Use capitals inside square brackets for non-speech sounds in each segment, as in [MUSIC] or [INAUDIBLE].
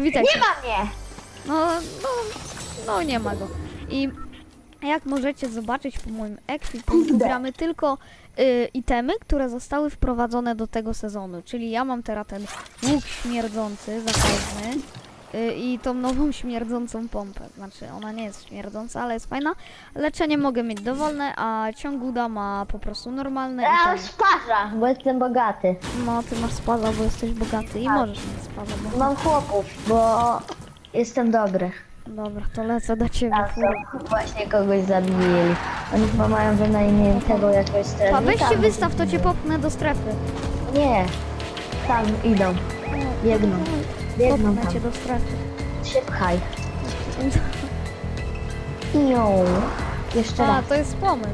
Przywitaj Nie ma mnie! No, no, no nie ma go. I jak możecie zobaczyć po moim ekwipunku, gramy tylko y, itemy, które zostały wprowadzone do tego sezonu. Czyli ja mam teraz ten łuk śmierdzący, zakaźny. Y, I tą nową [LAUGHS] śmierdzącą pompę. Znaczy, ona nie jest śmierdząca, ale jest fajna. Leczenie mogę mieć dowolne, a ciąguda ma po prostu normalne Ja mam sparza, bo jestem bogaty. No, ty masz spaza, bo jesteś bogaty i Tak. możesz mieć spaza, bo... Mam chłopów, bo jestem dobry. Dobra, to lecę do ciebie. A to właśnie kogoś zabili. Oni chyba mają wynajmniętego jakiegoś A strażnika. weź się wystaw, to cię popchnę do strefy. Nie, tam idą. Biegną. Biegną Popchnę cię tam. do strefy. Się pchaj. [LAUGHS] Ią. Jeszcze A, raz. to jest pomysł.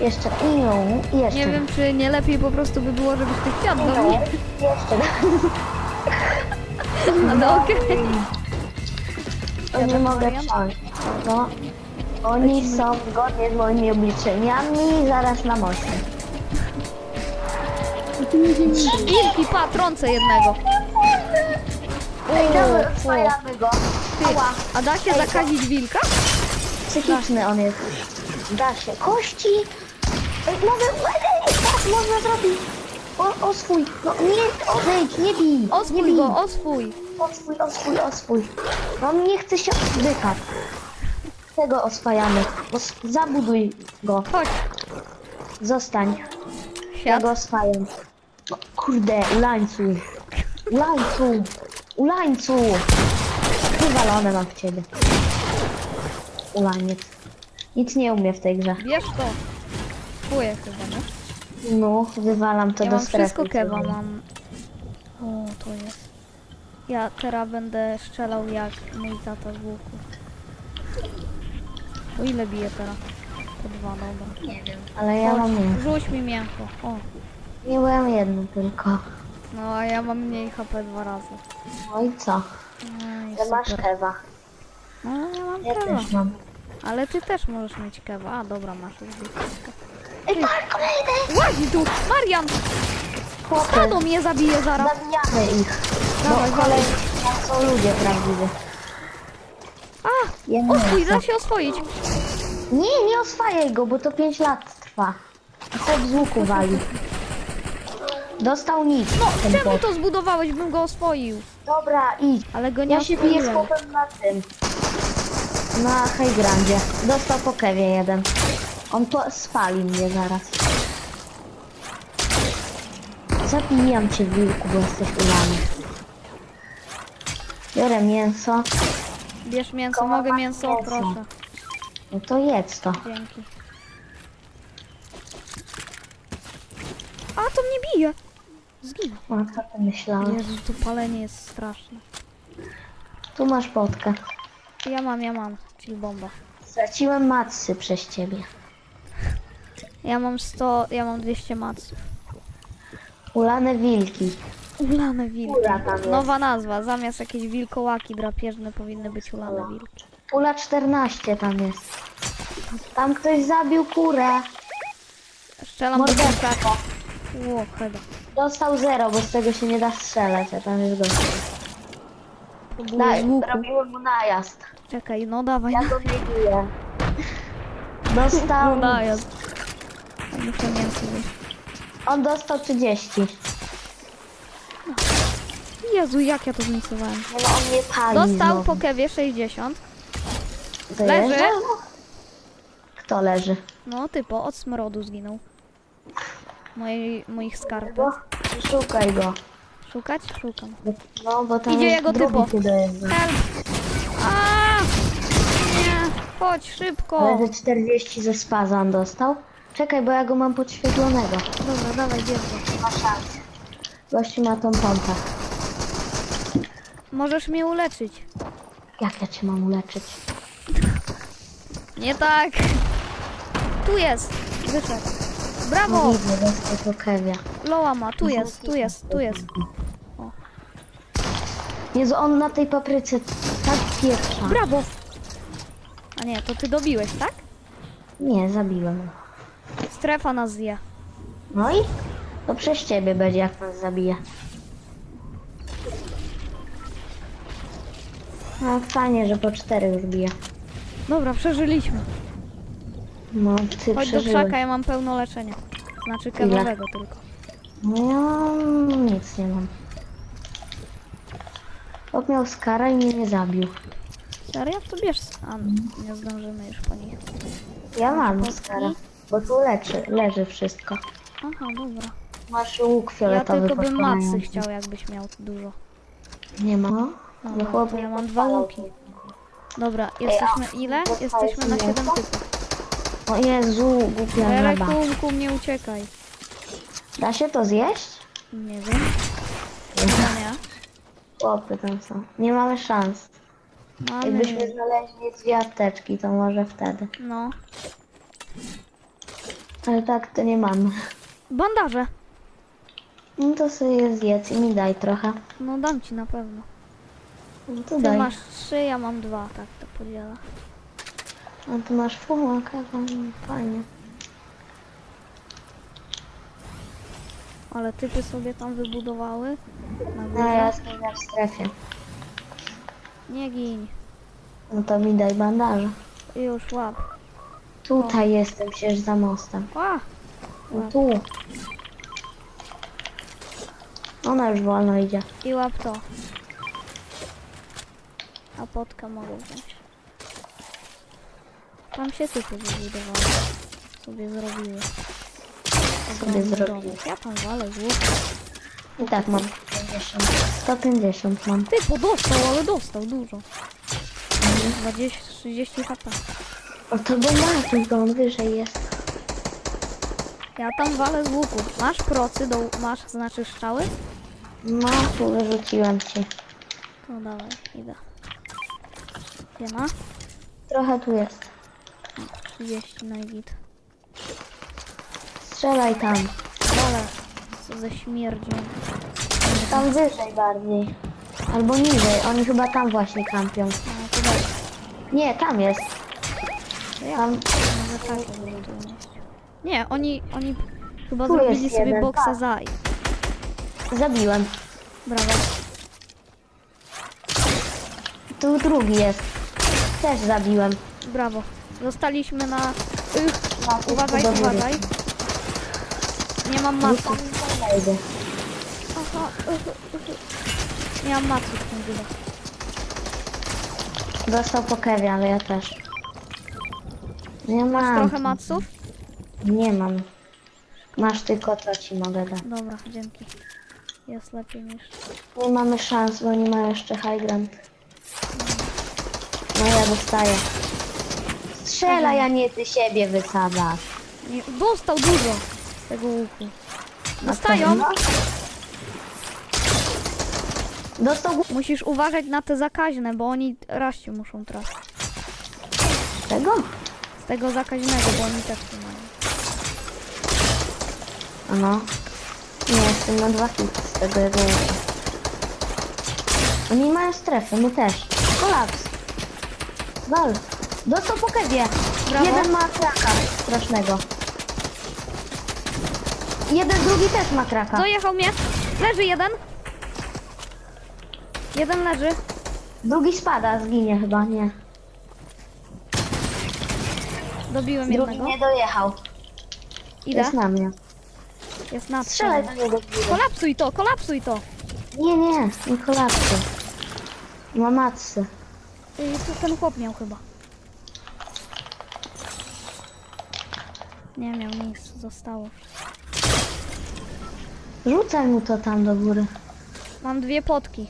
Jeszcze ią. I jeszcze Nie wiem, czy nie lepiej po prostu by było, żebyś ty wsiadł do Ią. mnie. Jeszcze raz. Ale [LAUGHS] okej. To nie Ja mogę Marian? wsiąść. No. Oni są zgodnie z moimi obliczeniami zaraz na moście. Wilki, pa, trącę jednego. Ej, dobra, go. Ała. a da się zakazić wilka? Psychiczny on jest. Da się. Kości! Ej, mogę, ej, tak można zrobić. O, o swój. No nie, odejdź, nie bij. nie Oswój bij. go, oswój. O swój, o swój, o swój. No nie chce się oddychać. Tego oswajamy. Os zabuduj go. Chodź, Zostań. Ja siad. go oswajam. No, kurde, ulańcuj. Ulańcu. Ulańcu. Wywalone mam w ciebie. Ulaniec. Nic nie umie w tej grze. Bierz to. Twoje chyba, nie? No, wywalam to Ja do mam strefy. wszystko kewa, mam. O, to jest. Ja teraz będę strzelał jak mój tata z łuku. O ile bije teraz? Po dwa, dobra. Nie wiem. Ale ja mam nie. Rzuć mi mięcho. O. Nie byłem jedno tylko. No a ja mam mniej HP dwa razy. No i co? No i Ty masz super. kewa. No ja mam Ja kewa. też mam. Ale ty też możesz mieć kewa. A dobra, masz już blisko. Ej, tak, kolejny! Łazi tu! Marian! Chłopy, Stado mnie zabije zaraz. zabijamy ich. Dawaj, Bo dawaj. kolejni to są ludzie prawdziwi. A! Ja nie Oswój, chcę. da się oswoić. Nie, nie oswajaj go, bo to 5 lat trwa. Chłop z łuku wali. Dostał nic. No, ten czemu bot. to zbudowałeś? Bym go oswoił. Dobra, idź. Ale go nie Ja się biję z oswoiłem. chłopem na tym. Na Hejgrandzie. Dostał po kewie jeden. On to spali mnie zaraz. Zabijam cię wilku, bo jesteś ulany. Biorę mięso. Bierz mięso, mogę mięso, mięso. proszę. No to jedz to. Dzięki. A, to mnie bije. Zginął. No co ty myślałem? Jezu, to palenie jest straszne. Tu masz potkę. Ja mam, ja mam. Chill bomba. Straciłem matsy przez ciebie. Ja mam 100, ja mam 200 maców. Ulane wilki. Ulane wilki. Ula tam jest. Nowa nazwa. Zamiast jakieś wilkołaki drapieżne powinny być ulane wilki. Ula 14 tam jest. Tam ktoś zabił kurę. Strzelam do Mordeczko. kurczaka. Ło, chyba. Dostał zero, bo z tego się nie da strzelać, a tam jest z łuku. robiłem mu najazd. Czekaj, no dawaj. Ja go [LAUGHS] neguję. Dostał... No najazd. Ja Muszę mięso zjeść. On dostał 30. Jezu, jak ja to zmisowałem. No, on mnie pali Dostał znowu. po kewie 60. To leży. Kto leży? No, typo, od smrodu zginął. Mojej, moich. Go? Szukaj go. Szukać? Szukam. No, bo tam Idzie jest jego drugi typo. dojeżdża. Help! Nie! Chodź, szybko! Ale ze 40 ze spaza on dostał. Czekaj, bo ja go mam podświetlonego. Dobra, dawaj, bierz. Ma szansę. Gościu ma tą pompę. Możesz mnie uleczyć. Jak ja cię mam uleczyć? Nie tak! Tu jest! Wyszedł. Brawo! widzę. Loa ma, tu jest, tu jest, tu jest. Jezu, on na tej papryce tak pieprza. Brawo! A nie, to ty dobiłeś, tak? Nie, zabiłem. Strefa nas zje. No i? To przez ciebie będzie, jak nas zabije. No fajnie, że po cztery już bije. Dobra, przeżyliśmy. No, ty Chodź do przeżyłeś. krzaka, ja mam pełno leczenia. Znaczy kebowego tylko. No ja nic nie mam. Chłop miał skara i mnie nie zabił. Serio? To bierz. A, nie zdążymy już po nich. Ja mam Potki? skara, bo tu leczy, leży wszystko. Aha, dobra. Masz łuk Ja fioletowy tylko bym macy podpalający. chciał, jakbyś miał dużo. Nie ma. No, chłop to ja nie mam dwa łuki. Dobra, jesteśmy ile? Jesteśmy na 7 mięso? typów. O Jezu, głupia żaba. Rekumku, nie uciekaj. Da się to zjeść? Nie wiem. Chyba nie. Chłopy tam są. Nie mamy szans. Mamy. Jakbyśmy znaleźli dwie apteczki, to może wtedy. No. Ale tak to nie mamy. Bandaże. No to sobie je zjedz i mi daj trochę. No dam ci na pewno. No to Ty daj. masz trzy, ja mam dwa, tak to podziela. A ty masz fułkę, fajnie. Ale typy sobie tam wybudowały. Na No ja jestem w strefie. Nie gin. No to mi daj bandaże. Już łap. Tutaj jestem przecież za mostem. A! No tu. Ona już wolno idzie. I łap to. A potka mogę wziąć. Tam się typy wybudowały. Sobie zrobiły. Ogromny zrobiły. domek. Ja tam walę z łuku. I tak mam 50. 150 mam. Ty, podostał, ale dostał dużo. 20, 30 HP. O to bo ma go on wyżej jest. Ja tam walę z łuku. Masz procy, do, masz znaczy strzały? No, tu wyrzuciłem ci. To dawaj, idę. Gdzie ma? Trochę tu jest. 30 na git. Strzelaj tam. Walę. Co ze śmierdzią. Tam wyżej bardziej. Albo niżej. Oni chyba tam właśnie kampią. To daj. Nie, tam jest. Tam Może tak. Nie, oni, oni chyba Tu zrobili sobie jeden, boksa tak. za i. zabiłem. Brawo. Tu drugi jest. Też zabiłem. Brawo. Zostaliśmy na... Ych, Macie uważaj, uważaj. Nie mam tam wejdę. Aha, ych, ych. Nie mam maców w tym chwilę. Dostał po kewie, ale ja też. Nie Masz mam. trochę maców? Nie mam. Masz tylko to ci mogę dać. Dobra, dzięki. Jest lepiej niż... Nie mamy szans, bo nie ma jeszcze high ground. No ja dostaję. Strzela, ja nie ty siebie wysadzasz. Nie, dostał dużo z tego łuku. Dostają. pewno? Dostał gó- Musisz uważać na te zakaźne, bo oni raściu muszą trafić. tego? Z tego zakaźnego, bo oni też tu mają. No. Nie, jestem na dwa hity z tego łuku. Oni mają strefę, my też. Kolaps. Wal. Dostał po kewie. Brawo. Jeden ma kraka strasznego. Jeden, drugi też ma kraka. Dojechał mnie. Leży jeden. Jeden leży. Drugi spada, zginie chyba, nie. Dobiłem Drugi jednego. nie dojechał. Idę. Jest na mnie. Jest Strzelaj do niego. Kolapsuj to, kolapsuj to. Nie, nie, nie kolapsy. Ma matsy. Ej, to ten chłop miał chyba. Nie miał nic, zostało. Rzucaj mu to tam do góry. Mam dwie potki.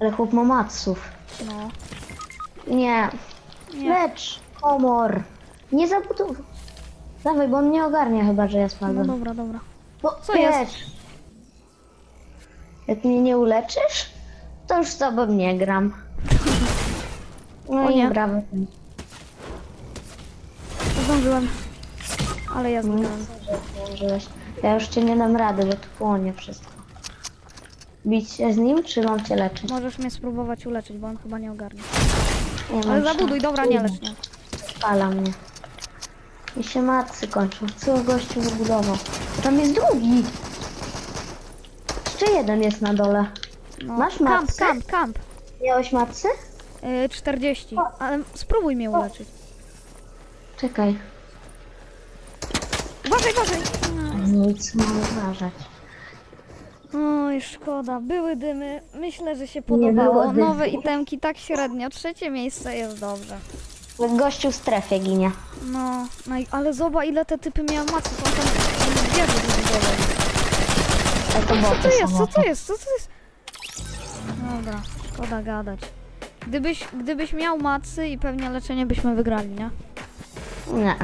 Ale chłop ma matsów. No. Nie. Nie. Lecz, komor. Nie zabuduj. Dawaj, bo on nie ogarnia chyba, że ja No spadłem. dobra, dobra. No, co jest? Jak mnie nie uleczysz, to już z tobą nie gram. No O i nie. brawo. Zdążyłem. Ale ja zginąłem. zdążyłeś. Ja już cię nie dam rady, bo tu płonie wszystko. Bić się z nim, czy mam cię leczyć? Możesz mnie spróbować uleczyć, bo on chyba nie ogarnie. Nie mam Ale szans. zabuduj, dobra, nie lecz mnie. Spala mnie. I się matcy kończą. Co gościu wybudował? Tam jest drugi. Jeszcze jeden jest na dole. No. Masz kamp, matce? kamp, kamp. Miałeś matcy? Y, 40. Ale spróbuj mnie uleczyć. Czekaj. Uważaj, uważaj! Nic mam uważać. Oj, szkoda. Były dymy. Myślę, że się było podobało. dymu. Nowe itemki tak średnio. Trzecie miejsce jest dobrze. Gościu w strefie ginie. No, no i, ale zobacz ile te typy miały macy. To tam wieży wybudowały. A to Co boty to jest? są. Co to jest? Co to jest? Dobra, szkoda gadać. Gdybyś, gdybyś miał macy i pewnie leczenie byśmy wygrali, nie? Nie.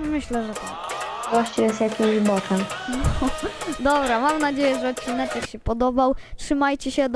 Myślę, że tak. Gościu jest jakimś botem. [LAUGHS] Dobra, mam nadzieję, że odcinek się podobał. Trzymajcie się do